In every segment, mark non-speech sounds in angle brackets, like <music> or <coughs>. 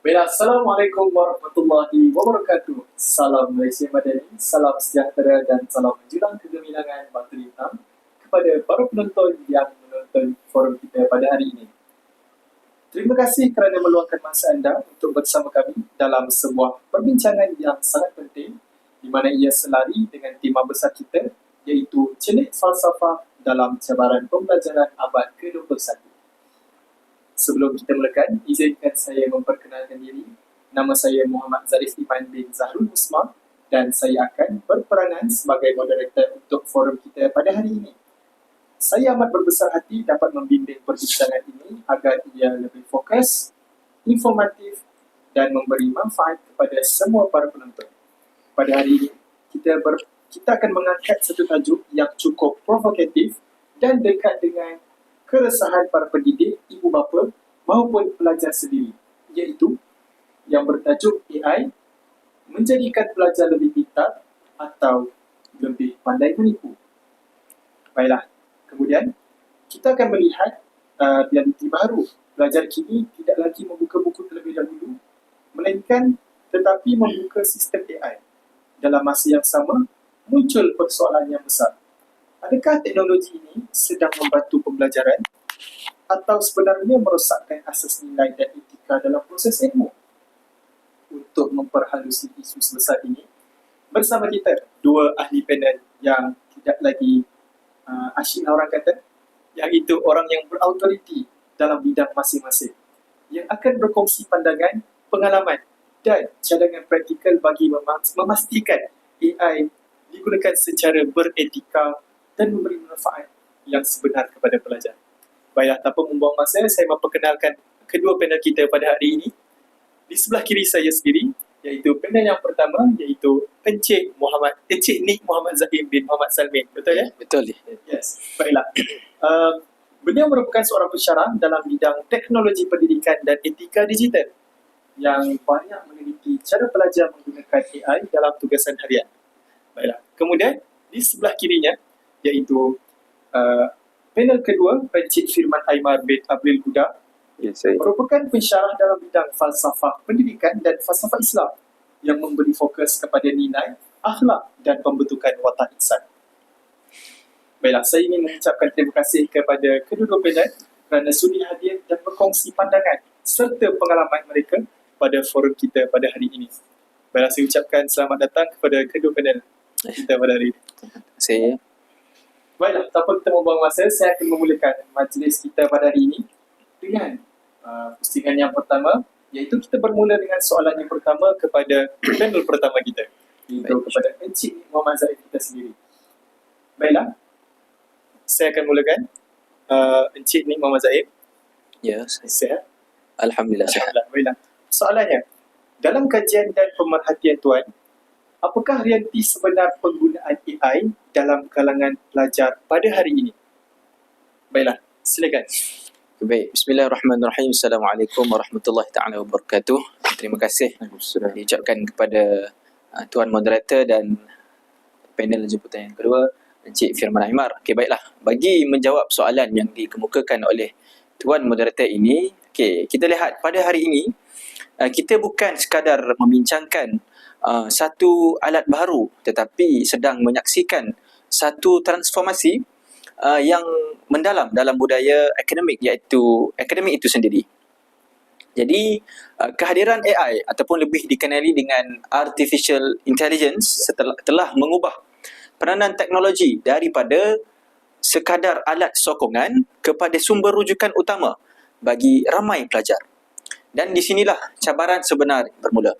Baiklah, Assalamualaikum warahmatullahi wabarakatuh. Salam Malaysia Madani, salam sejahtera dan salam menjulang kegemilangan Batu Hitam kepada para penonton yang menonton forum kita pada hari ini. Terima kasih kerana meluangkan masa anda untuk bersama kami dalam sebuah perbincangan yang sangat penting di mana ia selari dengan tema besar kita iaitu celik falsafah dalam cabaran pembelajaran abad ke-21. Sebelum kita mulakan, izinkan saya memperkenalkan diri. Nama saya Muhammad Zarif Iman bin Zahrul Usman dan saya akan berperanan sebagai moderator untuk forum kita pada hari ini. Saya amat berbesar hati dapat membimbing perbincangan ini agar ia lebih fokus, informatif dan memberi manfaat kepada semua para penonton. Pada hari ini, kita ber, kita akan mengangkat satu tajuk yang cukup provokatif dan dekat dengan keresahan para pendidik, ibu bapa maupun pelajar sendiri iaitu yang bertajuk AI menjadikan pelajar lebih pintar atau lebih pandai menipu. Baiklah, kemudian kita akan melihat uh, realiti baru. Pelajar kini tidak lagi membuka buku terlebih dahulu melainkan tetapi membuka sistem AI. Dalam masa yang sama, muncul persoalan yang besar. Adakah teknologi ini sedang membantu pembelajaran atau sebenarnya merosakkan asas nilai dan etika dalam proses ilmu? Untuk memperhalusi isu sebesar ini, bersama kita dua ahli panel yang tidak lagi uh, asyik orang kata, yang itu orang yang berautoriti dalam bidang masing-masing yang akan berkongsi pandangan, pengalaman dan cadangan praktikal bagi memastikan AI digunakan secara beretika dan memberi manfaat yang sebenar kepada pelajar. Baiklah, tanpa membuang masa, saya memperkenalkan kedua panel kita pada hari ini. Di sebelah kiri saya sendiri, iaitu panel yang pertama, iaitu Encik Muhammad, Encik Nik Muhammad Zaim bin Muhammad Salmin. Betul ya? Betul. Yes, baiklah. Uh, beliau merupakan seorang pensyarah dalam bidang teknologi pendidikan dan etika digital yang banyak meneliti cara pelajar menggunakan AI dalam tugasan harian. Baiklah. Kemudian, di sebelah kirinya, iaitu uh, panel kedua Encik Firman Aymar bin Abril Huda Ya, saya. merupakan pensyarah dalam bidang falsafah pendidikan dan falsafah Islam yang memberi fokus kepada nilai, akhlak dan pembentukan watak insan. Baiklah, saya ingin mengucapkan terima kasih kepada kedua-dua panel kerana sudi hadir dan berkongsi pandangan serta pengalaman mereka pada forum kita pada hari ini. Baiklah, saya ucapkan selamat datang kepada kedua panel kita pada hari ini. Saya. Baiklah, tanpa kita membuang masa, saya akan memulakan majlis kita pada hari ini dengan uh, pusingan yang pertama iaitu kita bermula dengan soalan yang pertama kepada <coughs> panel pertama kita iaitu Baik. kepada Encik Muhammad Zaid kita sendiri. Baiklah, saya akan mulakan uh, Encik Nik Muhammad Zaid. Ya, saya. Sihat? Alhamdulillah. Alhamdulillah. Baiklah. Soalannya, dalam kajian dan pemerhatian Tuan, apakah realiti sebenar penggunaan AI dalam kalangan pelajar pada hari ini? Baiklah, silakan. Baik, bismillahirrahmanirrahim. Assalamualaikum warahmatullahi taala wabarakatuh. Terima kasih diucapkan kepada uh, tuan moderator dan panel jemputan yang kedua Encik Firman Aimar. Okey, baiklah. Bagi menjawab soalan yang dikemukakan oleh tuan moderator ini, okey, kita lihat pada hari ini uh, kita bukan sekadar membincangkan uh, satu alat baru tetapi sedang menyaksikan satu transformasi uh, yang mendalam dalam budaya akademik iaitu akademik itu sendiri. Jadi uh, kehadiran AI ataupun lebih dikenali dengan artificial intelligence setelah telah mengubah peranan teknologi daripada sekadar alat sokongan kepada sumber rujukan utama bagi ramai pelajar. Dan di sinilah cabaran sebenar bermula.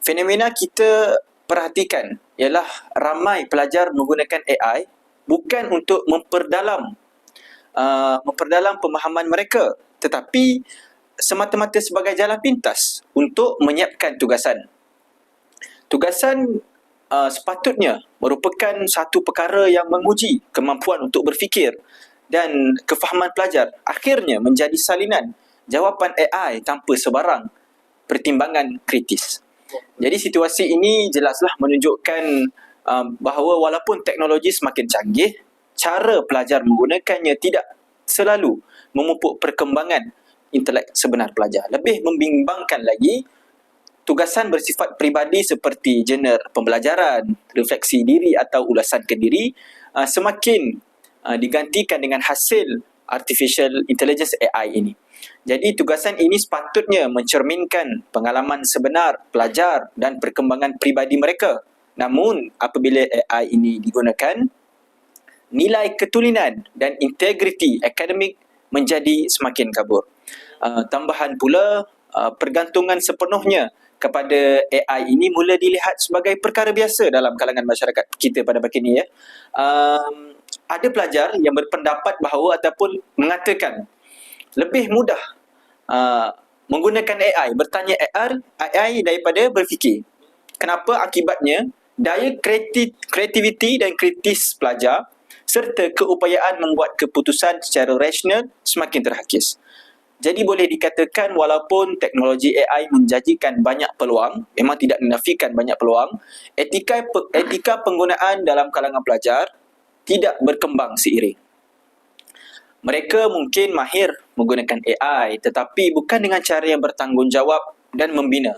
Fenomena kita perhatikan ialah ramai pelajar menggunakan AI bukan untuk memperdalam uh, memperdalam pemahaman mereka tetapi semata-mata sebagai jalan pintas untuk menyiapkan tugasan. Tugasan uh, sepatutnya merupakan satu perkara yang menguji kemampuan untuk berfikir dan kefahaman pelajar akhirnya menjadi salinan jawapan AI tanpa sebarang pertimbangan kritis. Jadi situasi ini jelaslah menunjukkan uh, bahawa walaupun teknologi semakin canggih, cara pelajar menggunakannya tidak selalu memupuk perkembangan intelek sebenar pelajar. Lebih membimbangkan lagi, tugasan bersifat peribadi seperti jener pembelajaran, refleksi diri atau ulasan ke diri uh, semakin uh, digantikan dengan hasil artificial intelligence AI ini. Jadi tugasan ini sepatutnya mencerminkan pengalaman sebenar pelajar dan perkembangan peribadi mereka. Namun apabila AI ini digunakan, nilai ketulinan dan integriti akademik menjadi semakin kabur. Uh, tambahan pula uh, pergantungan sepenuhnya kepada AI ini mula dilihat sebagai perkara biasa dalam kalangan masyarakat kita pada pagi ini ya. Um, ada pelajar yang berpendapat bahawa ataupun mengatakan lebih mudah uh, menggunakan AI, bertanya AI, AI daripada berfikir. Kenapa? Akibatnya daya kreativiti dan kritis pelajar serta keupayaan membuat keputusan secara rasional semakin terhakis. Jadi boleh dikatakan walaupun teknologi AI menjanjikan banyak peluang, memang tidak menafikan banyak peluang, etika etika penggunaan dalam kalangan pelajar tidak berkembang seiring. Mereka mungkin mahir menggunakan AI tetapi bukan dengan cara yang bertanggungjawab dan membina.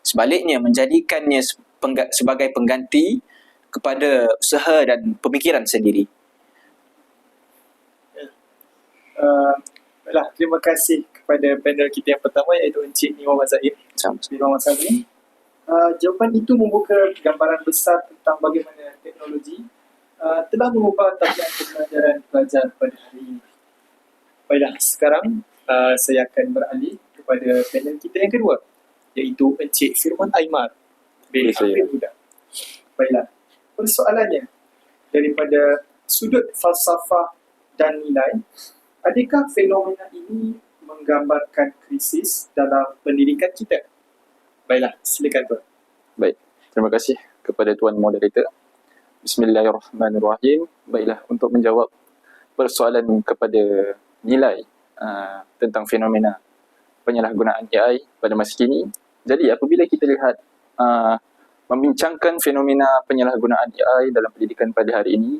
Sebaliknya menjadikannya sebagai pengganti kepada usaha dan pemikiran sendiri. Uh, Baiklah, terima kasih kepada panel kita yang pertama iaitu Encik Nima Mazaib. Encik Nima Mazaib. Uh, jawapan itu membuka gambaran besar tentang bagaimana teknologi uh, telah mengubah tabiat pembelajaran pelajar pada hari ini. Baiklah, sekarang uh, saya akan beralih kepada panel kita yang kedua iaitu Encik Firman Aymar bin Amir Budak. Baiklah, persoalannya daripada sudut falsafah dan nilai Adakah fenomena ini menggambarkan krisis dalam pendidikan kita? Baiklah, silakan Tuan. Baik, terima kasih kepada Tuan Moderator. Bismillahirrahmanirrahim. Baiklah, untuk menjawab persoalan kepada nilai uh, tentang fenomena penyalahgunaan AI pada masa kini. Jadi apabila kita lihat uh, membincangkan fenomena penyalahgunaan AI dalam pendidikan pada hari ini,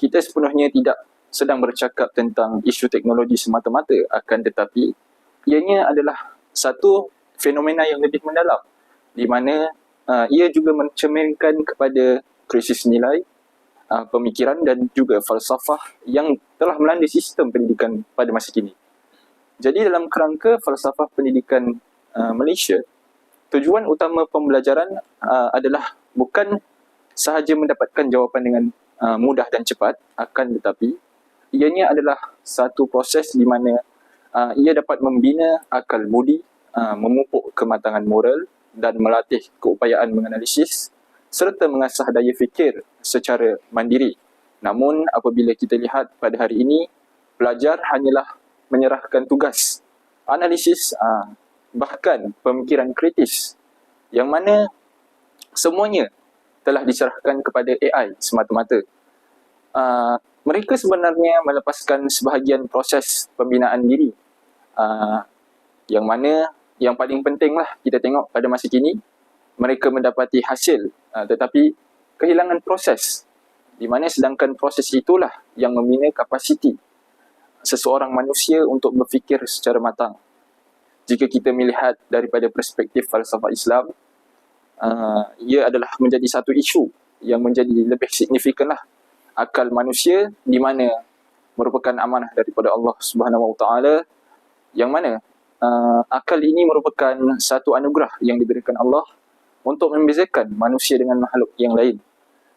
kita sepenuhnya tidak sedang bercakap tentang isu teknologi semata-mata akan tetapi ianya adalah satu fenomena yang lebih mendalam di mana uh, ia juga mencerminkan kepada krisis nilai uh, pemikiran dan juga falsafah yang telah melanda sistem pendidikan pada masa kini. Jadi dalam kerangka falsafah pendidikan uh, Malaysia, tujuan utama pembelajaran uh, adalah bukan sahaja mendapatkan jawapan dengan uh, mudah dan cepat akan tetapi ianya adalah satu proses di mana uh, ia dapat membina akal budi, uh, memupuk kematangan moral dan melatih keupayaan menganalisis serta mengasah daya fikir secara mandiri. Namun apabila kita lihat pada hari ini, pelajar hanyalah menyerahkan tugas analisis uh, bahkan pemikiran kritis yang mana semuanya telah diserahkan kepada AI semata-mata. Uh, mereka sebenarnya melepaskan sebahagian proses pembinaan diri uh, yang mana yang paling penting lah kita tengok pada masa kini mereka mendapati hasil uh, tetapi kehilangan proses. Di mana sedangkan proses itulah yang membina kapasiti seseorang manusia untuk berfikir secara matang. Jika kita melihat daripada perspektif falsafah Islam uh, ia adalah menjadi satu isu yang menjadi lebih signifikan lah akal manusia di mana merupakan amanah daripada Allah Subhanahu Wa Taala yang mana uh, akal ini merupakan satu anugerah yang diberikan Allah untuk membezakan manusia dengan makhluk yang lain.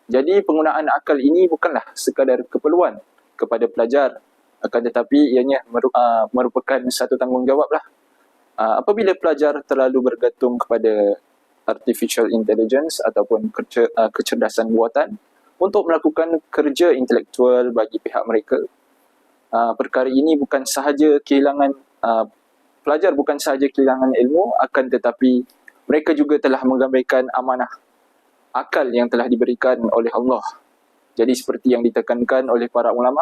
Jadi penggunaan akal ini bukanlah sekadar keperluan kepada pelajar akan tetapi ianya uh, merupakan satu tanggungjawab lah. Uh, apabila pelajar terlalu bergantung kepada artificial intelligence ataupun uh, kecerdasan buatan, untuk melakukan kerja intelektual bagi pihak mereka. Perkara ini bukan sahaja kehilangan pelajar bukan sahaja kehilangan ilmu akan tetapi mereka juga telah menggambarkan amanah akal yang telah diberikan oleh Allah. Jadi seperti yang ditekankan oleh para ulama,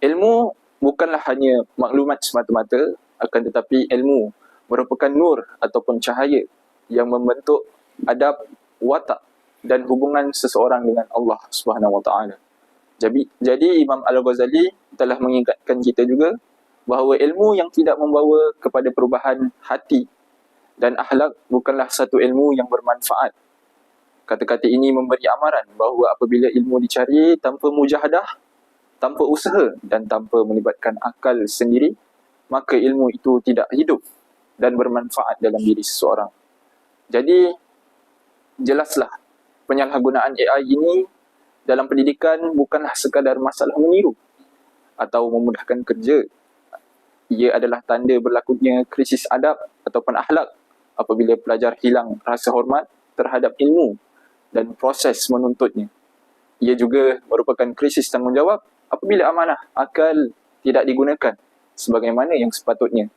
ilmu bukanlah hanya maklumat semata-mata akan tetapi ilmu merupakan nur ataupun cahaya yang membentuk adab watak dan hubungan seseorang dengan Allah Subhanahu Wa Taala. Jadi jadi Imam Al-Ghazali telah mengingatkan kita juga bahawa ilmu yang tidak membawa kepada perubahan hati dan akhlak bukanlah satu ilmu yang bermanfaat. Kata-kata ini memberi amaran bahawa apabila ilmu dicari tanpa mujahadah, tanpa usaha dan tanpa melibatkan akal sendiri, maka ilmu itu tidak hidup dan bermanfaat dalam diri seseorang. Jadi, jelaslah penyalahgunaan AI ini dalam pendidikan bukanlah sekadar masalah meniru atau memudahkan kerja. Ia adalah tanda berlakunya krisis adab ataupun akhlak apabila pelajar hilang rasa hormat terhadap ilmu dan proses menuntutnya. Ia juga merupakan krisis tanggungjawab apabila amanah akal tidak digunakan sebagaimana yang sepatutnya.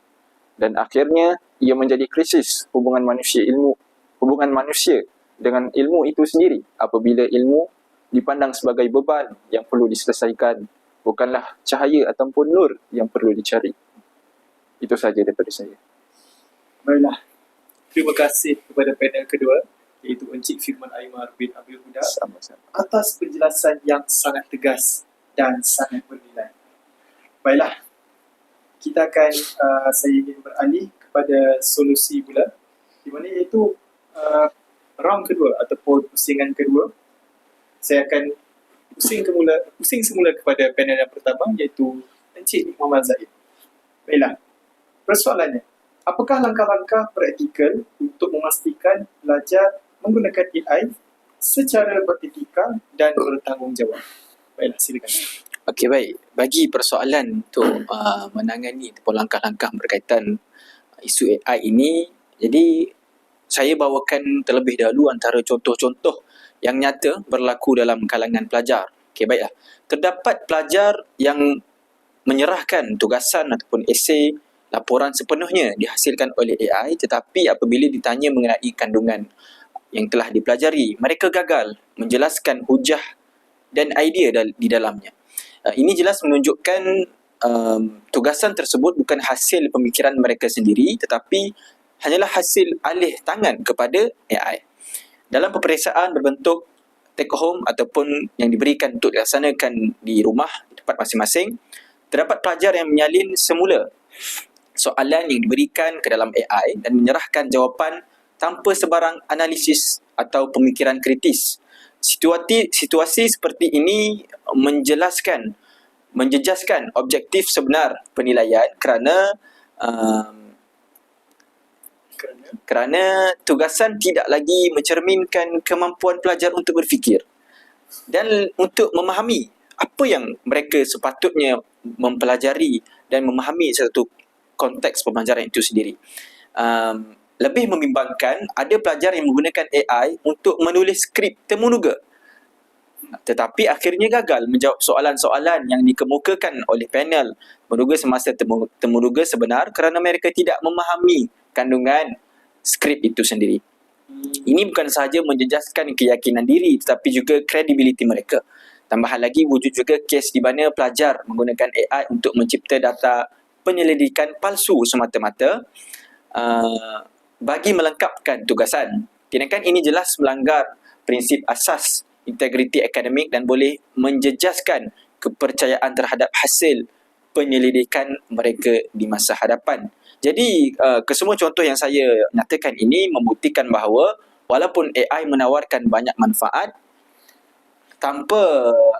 Dan akhirnya ia menjadi krisis hubungan manusia ilmu hubungan manusia dengan ilmu itu sendiri apabila ilmu dipandang sebagai beban yang perlu diselesaikan bukanlah cahaya ataupun nur yang perlu dicari. Itu saja daripada saya. Baiklah. Terima kasih kepada panel kedua iaitu Encik Firman Aymar bin Abil Huda Sama-sama. atas penjelasan yang sangat tegas dan sangat bernilai. Baiklah. Kita akan uh, saya ingin beralih kepada solusi pula di mana iaitu uh, round kedua ataupun pusingan kedua saya akan pusing kemula pusing semula kepada panel yang pertama iaitu Encik Muhammad Zaid. Baiklah. Persoalannya, apakah langkah-langkah praktikal untuk memastikan pelajar menggunakan AI secara beretika dan bertanggungjawab? Baiklah, silakan. Okey baik. Bagi persoalan untuk uh, menangani ataupun langkah-langkah berkaitan isu AI ini, jadi saya bawakan terlebih dahulu antara contoh-contoh yang nyata berlaku dalam kalangan pelajar. Okey baiklah. Terdapat pelajar yang menyerahkan tugasan ataupun esei laporan sepenuhnya dihasilkan oleh AI tetapi apabila ditanya mengenai kandungan yang telah dipelajari, mereka gagal menjelaskan hujah dan idea di dalamnya. Uh, ini jelas menunjukkan um, tugasan tersebut bukan hasil pemikiran mereka sendiri tetapi hanyalah hasil alih tangan kepada AI. Dalam peperiksaan berbentuk take home ataupun yang diberikan untuk dilaksanakan di rumah tempat masing-masing, terdapat pelajar yang menyalin semula soalan yang diberikan ke dalam AI dan menyerahkan jawapan tanpa sebarang analisis atau pemikiran kritis. Situasi situasi seperti ini menjelaskan menjejaskan objektif sebenar penilaian kerana um, Kerana kerana tugasan tidak lagi mencerminkan kemampuan pelajar untuk berfikir dan untuk memahami apa yang mereka sepatutnya mempelajari dan memahami satu konteks pembelajaran itu sendiri. Um, lebih membimbangkan ada pelajar yang menggunakan AI untuk menulis skrip temunuga tetapi akhirnya gagal menjawab soalan-soalan yang dikemukakan oleh panel menduga semasa temu, temuduga sebenar kerana mereka tidak memahami kandungan skrip itu sendiri. Ini bukan sahaja menjejaskan keyakinan diri tetapi juga kredibiliti mereka. Tambahan lagi wujud juga kes di mana pelajar menggunakan AI untuk mencipta data penyelidikan palsu semata-mata uh, bagi melengkapkan tugasan. Tindakan ini jelas melanggar prinsip asas integriti akademik dan boleh menjejaskan kepercayaan terhadap hasil penyelidikan mereka di masa hadapan. Jadi uh, kesemua contoh yang saya nyatakan ini membuktikan bahawa walaupun AI menawarkan banyak manfaat tanpa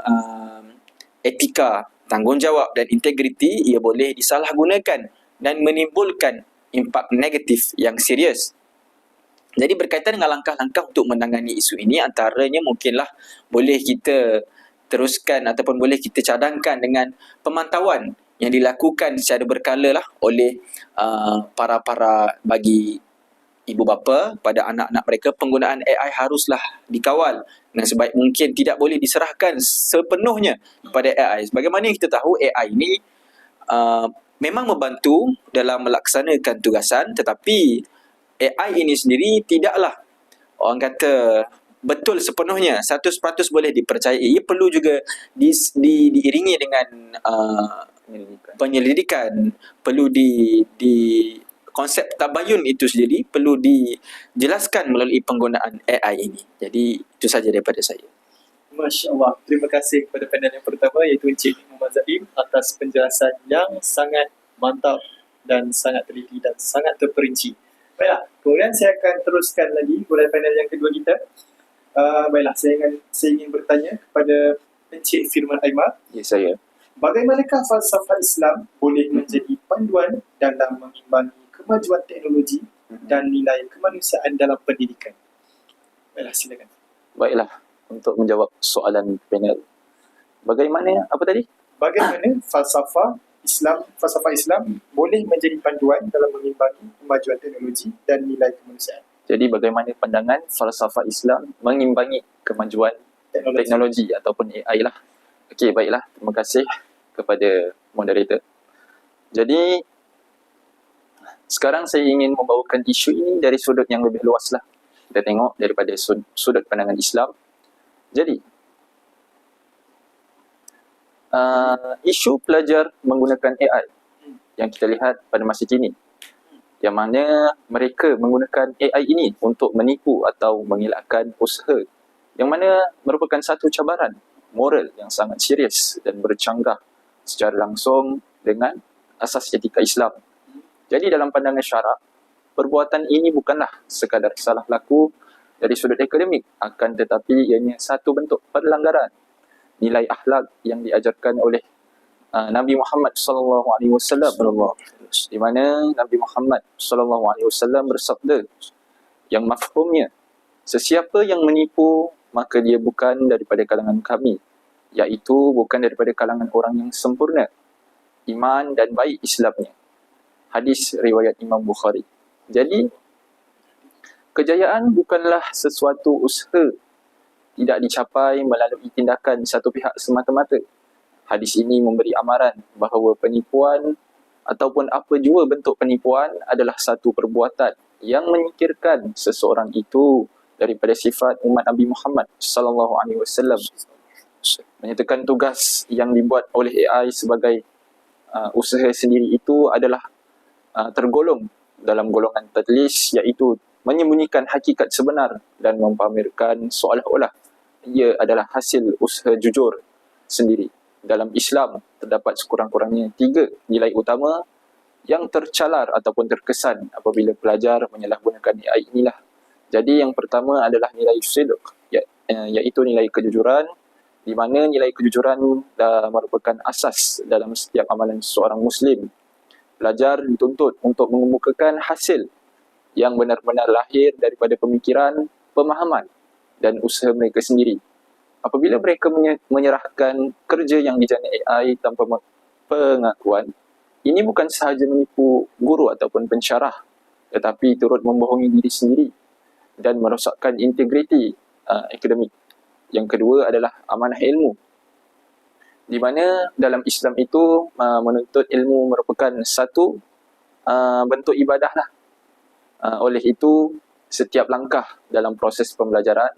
uh, etika, tanggungjawab dan integriti ia boleh disalahgunakan dan menimbulkan impak negatif yang serius. Jadi berkaitan dengan langkah-langkah untuk menangani isu ini antaranya mungkinlah boleh kita teruskan ataupun boleh kita cadangkan dengan pemantauan yang dilakukan secara berkala lah oleh uh, para-para bagi ibu bapa pada anak-anak mereka penggunaan AI haruslah dikawal dan sebaik mungkin tidak boleh diserahkan sepenuhnya kepada AI. Sebagaimana yang kita tahu AI ini uh, memang membantu dalam melaksanakan tugasan tetapi AI ini sendiri tidaklah orang kata betul sepenuhnya. 100% boleh dipercayai. Ia perlu juga di, di, diiringi dengan uh, penyelidikan. Perlu di di konsep tabayun itu sendiri perlu dijelaskan melalui penggunaan AI ini jadi itu saja daripada saya Masya Allah. Terima kasih kepada panel yang pertama iaitu Encik Muhammad Zaim atas penjelasan yang sangat mantap dan sangat teliti dan sangat terperinci. Baiklah, kemudian saya akan teruskan lagi bulan panel yang kedua kita. Uh, baiklah, saya ingin, saya ingin bertanya kepada Encik Firman Aimar. Ya, saya. Bagaimanakah falsafah Islam boleh menjadi panduan dalam mengimbangi kemajuan teknologi dan nilai kemanusiaan dalam pendidikan? Baiklah, silakan. Baiklah, untuk menjawab soalan panel. Bagaimana, apa tadi? Bagaimana <coughs> falsafah Islam, falsafah Islam boleh menjadi panduan dalam mengimbangi kemajuan teknologi dan nilai kemanusiaan? Jadi bagaimana pandangan falsafah Islam mengimbangi kemajuan Teknologi. teknologi ataupun AI lah. Okey, baiklah. Terima kasih kepada moderator. Jadi, sekarang saya ingin membawakan isu ini dari sudut yang lebih luas lah. Kita tengok daripada sud- sudut pandangan Islam. Jadi, uh, isu pelajar menggunakan AI yang kita lihat pada masa kini yang mana mereka menggunakan AI ini untuk menipu atau mengelakkan usaha yang mana merupakan satu cabaran moral yang sangat serius dan bercanggah secara langsung dengan asas etika Islam. Jadi dalam pandangan syarak, perbuatan ini bukanlah sekadar salah laku dari sudut akademik. Akan tetapi ianya satu bentuk pelanggaran nilai akhlak yang diajarkan oleh uh, Nabi Muhammad sallallahu alaihi wasallam. Di mana Nabi Muhammad sallallahu alaihi wasallam bersabda yang mafhumnya sesiapa yang menipu maka dia bukan daripada kalangan kami iaitu bukan daripada kalangan orang yang sempurna iman dan baik Islamnya hadis riwayat Imam Bukhari. Jadi kejayaan bukanlah sesuatu usaha. Tidak dicapai melalui tindakan satu pihak semata-mata. Hadis ini memberi amaran bahawa penipuan ataupun apa jua bentuk penipuan adalah satu perbuatan yang menyingkirkan seseorang itu daripada sifat umat Nabi Muhammad sallallahu alaihi wasallam. Menyatakan tugas yang dibuat oleh AI sebagai uh, usaha sendiri itu adalah uh, tergolong dalam golongan tadlis iaitu menyembunyikan hakikat sebenar dan mempamerkan seolah-olah ia adalah hasil usaha jujur sendiri. Dalam Islam terdapat sekurang-kurangnya tiga nilai utama yang tercalar ataupun terkesan apabila pelajar menyalahgunakan AI inilah. Jadi yang pertama adalah nilai sidq ya, eh, iaitu nilai kejujuran di mana nilai kejujuran merupakan asas dalam setiap amalan seorang muslim. Pelajar dituntut untuk mengemukakan hasil yang benar-benar lahir daripada pemikiran, pemahaman dan usaha mereka sendiri. Apabila mereka menye- menyerahkan kerja yang dijana AI tanpa pengakuan, ini bukan sahaja menipu guru ataupun pensyarah, tetapi turut membohongi diri sendiri dan merosakkan integriti uh, akademik. Yang kedua adalah amanah ilmu. Di mana dalam Islam itu uh, menuntut ilmu merupakan satu uh, bentuk ibadah lah. Uh, oleh itu, setiap langkah dalam proses pembelajaran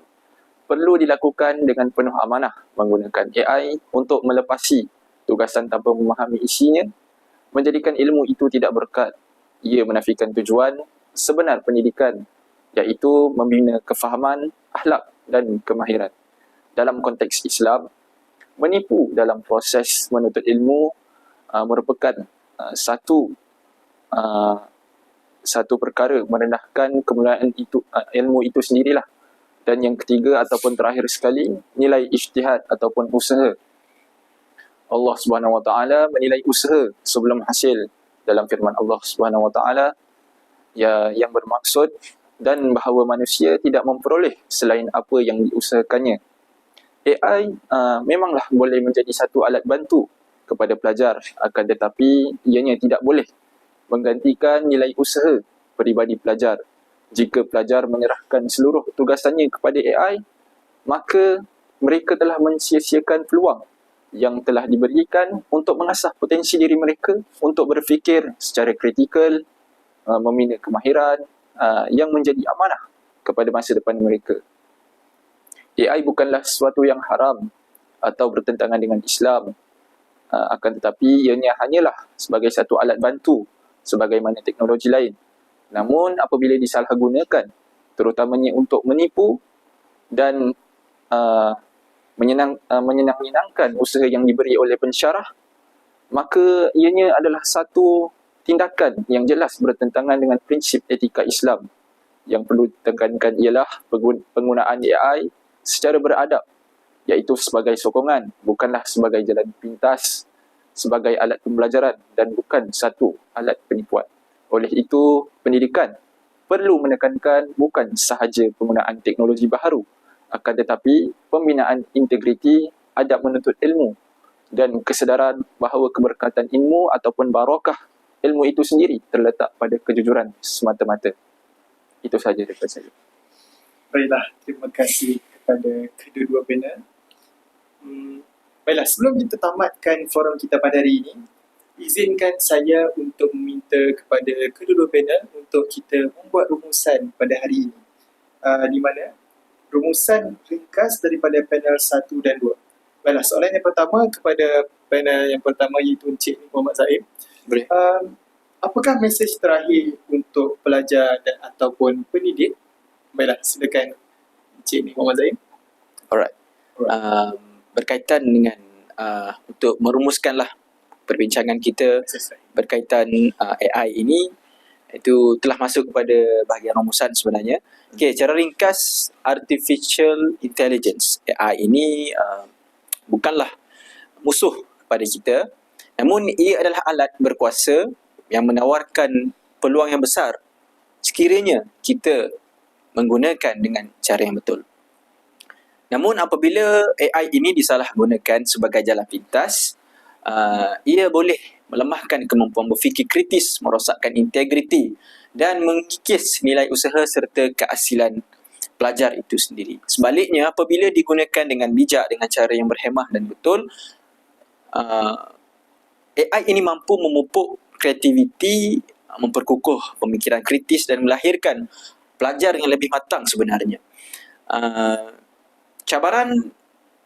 perlu dilakukan dengan penuh amanah menggunakan AI untuk melepasi tugasan tanpa memahami isinya, menjadikan ilmu itu tidak berkat. Ia menafikan tujuan sebenar pendidikan iaitu membina kefahaman, akhlak dan kemahiran. Dalam konteks Islam, menipu dalam proses menuntut ilmu uh, merupakan uh, satu uh, satu perkara merendahkan kemuliaan itu uh, ilmu itu sendirilah. Dan yang ketiga ataupun terakhir sekali nilai ijtihad ataupun usaha. Allah Subhanahu Wa Taala menilai usaha sebelum hasil dalam firman Allah Subhanahu Wa Taala ya yang bermaksud dan bahawa manusia tidak memperoleh selain apa yang diusahakannya. AI uh, memanglah boleh menjadi satu alat bantu kepada pelajar akan tetapi ianya tidak boleh menggantikan nilai usaha peribadi pelajar. Jika pelajar menyerahkan seluruh tugasannya kepada AI, maka mereka telah mensia-siakan peluang yang telah diberikan untuk mengasah potensi diri mereka untuk berfikir secara kritikal, uh, membina kemahiran uh, yang menjadi amanah kepada masa depan mereka. AI bukanlah sesuatu yang haram atau bertentangan dengan Islam. Uh, akan tetapi ianya hanyalah sebagai satu alat bantu sebagaimana teknologi lain. Namun apabila disalahgunakan terutamanya untuk menipu dan uh, menyenang uh, menyenang-nyenangkan usaha yang diberi oleh pensyarah maka ianya adalah satu tindakan yang jelas bertentangan dengan prinsip etika Islam. Yang perlu ditekankan ialah penggun- penggunaan AI secara beradab iaitu sebagai sokongan bukanlah sebagai jalan pintas sebagai alat pembelajaran dan bukan satu alat penipuan. Oleh itu, pendidikan perlu menekankan bukan sahaja penggunaan teknologi baharu akan tetapi pembinaan integriti adab menuntut ilmu dan kesedaran bahawa keberkatan ilmu ataupun barakah ilmu itu sendiri terletak pada kejujuran semata-mata. Itu sahaja daripada saya. Baiklah, terima kasih kepada kedua-dua panel. Hmm, baiklah, sebelum kita tamatkan forum kita pada hari ini, izinkan saya untuk meminta kepada kedua-dua panel untuk kita membuat rumusan pada hari ini. Uh, di mana rumusan ringkas daripada panel 1 dan 2. Baiklah, soalan yang pertama kepada panel yang pertama iaitu Encik Muhammad Zaim. Boleh. Um, apakah mesej terakhir untuk pelajar dan ataupun pendidik? Baiklah, silakan Encik Muhammad Zaim. Alright. Um, berkaitan dengan uh, untuk merumuskanlah perbincangan kita berkaitan uh, AI ini itu telah masuk kepada bahagian rumusan sebenarnya. Okey, secara ringkas artificial intelligence AI ini uh, bukanlah musuh kepada kita namun ia adalah alat berkuasa yang menawarkan peluang yang besar sekiranya kita menggunakan dengan cara yang betul. Namun apabila AI ini disalahgunakan sebagai jalan pintas, uh, ia boleh melemahkan kemampuan berfikir kritis, merosakkan integriti dan mengikis nilai usaha serta keasilan pelajar itu sendiri. Sebaliknya, apabila digunakan dengan bijak, dengan cara yang berhemah dan betul, uh, AI ini mampu memupuk kreativiti, memperkukuh pemikiran kritis dan melahirkan pelajar yang lebih matang sebenarnya. Uh, cabaran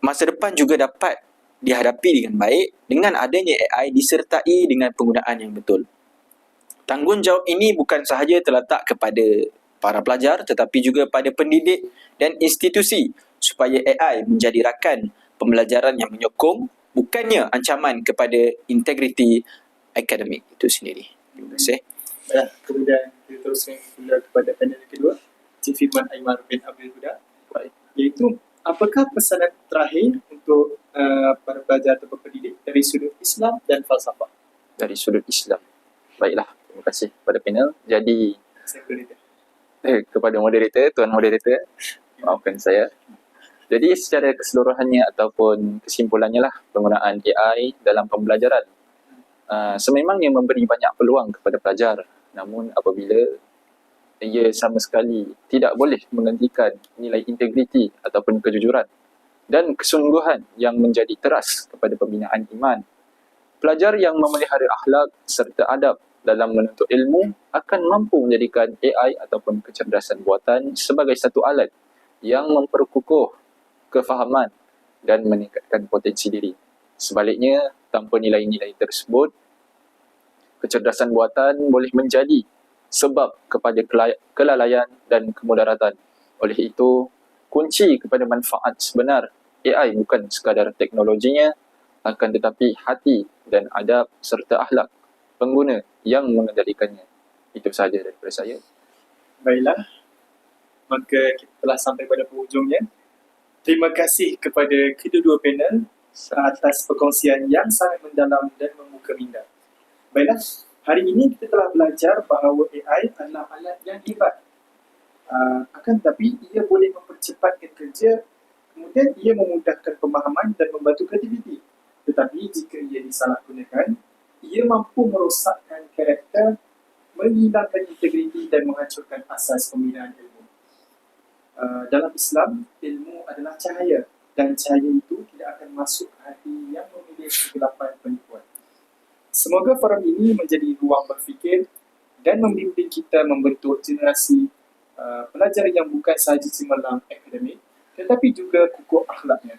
masa depan juga dapat dihadapi dengan baik dengan adanya AI disertai dengan penggunaan yang betul. Tanggungjawab ini bukan sahaja terletak kepada para pelajar tetapi juga pada pendidik dan institusi supaya AI menjadi rakan pembelajaran yang menyokong bukannya ancaman kepada integriti akademik itu sendiri. Terima kasih. Baiklah, kemudian kita teruskan pula kepada panel yang kedua, Cik Firman Aymar bin Abdul Huda. Iaitu, apakah pesanan terakhir untuk uh, para pelajar atau pendidik dari sudut Islam dan falsafah? Dari sudut Islam. Baiklah, terima kasih kepada panel. Jadi, Saya eh, kepada moderator, tuan moderator, maafkan saya. Jadi secara keseluruhannya ataupun kesimpulannya lah penggunaan AI dalam pembelajaran uh, sememangnya memberi banyak peluang kepada pelajar namun apabila ia sama sekali tidak boleh menghentikan nilai integriti ataupun kejujuran dan kesungguhan yang menjadi teras kepada pembinaan iman. Pelajar yang memelihara akhlak serta adab dalam menuntut ilmu akan mampu menjadikan AI ataupun kecerdasan buatan sebagai satu alat yang memperkukuh kefahaman dan meningkatkan potensi diri. Sebaliknya, tanpa nilai-nilai tersebut, kecerdasan buatan boleh menjadi sebab kepada kelalaian dan kemudaratan. Oleh itu, kunci kepada manfaat sebenar AI bukan sekadar teknologinya, akan tetapi hati dan adab serta akhlak pengguna yang mengendalikannya. Itu sahaja daripada saya. Baiklah, maka kita telah sampai pada penghujungnya. Terima kasih kepada kedua-dua panel atas perkongsian yang sangat mendalam dan membuka minda. Baiklah, hari ini kita telah belajar bahawa AI adalah alat yang hebat. Uh, akan tetapi ia boleh mempercepatkan kerja, kemudian ia memudahkan pemahaman dan membantu kreativiti. Tetapi jika ia disalahgunakan, ia mampu merosakkan karakter, menghilangkan integriti dan menghancurkan asas pembinaan ilmu. Uh, dalam Islam, ilmu adalah cahaya dan cahaya itu tidak akan masuk ke hati yang memilih kegelapan penipuan. Semoga forum ini menjadi ruang berfikir dan membimbing kita membentuk generasi uh, pelajar yang bukan sahaja cemerlang akademik tetapi juga kukuh akhlaknya.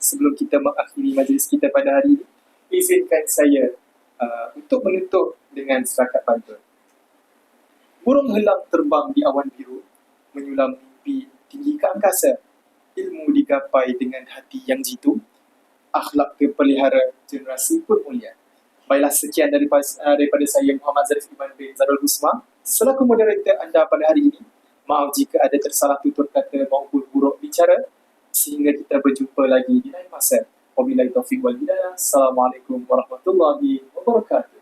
Sebelum kita mengakhiri majlis kita pada hari ini, izinkan saya uh, untuk menutup dengan serakat pantun. Burung helang terbang di awan biru, menyulam mimpi tinggi ke angkasa. Ilmu digapai dengan hati yang jitu, akhlak terpelihara generasi pun mulia. Baiklah, sekian daripada, uh, daripada saya Muhammad Zarif Iman bin Zarul Husma. Selaku moderator anda pada hari ini, maaf jika ada tersalah tutur kata maupun buruk bicara. Sehingga kita berjumpa lagi di lain masa. Wabillahi taufiq wal hidayah. Assalamualaikum warahmatullahi wabarakatuh.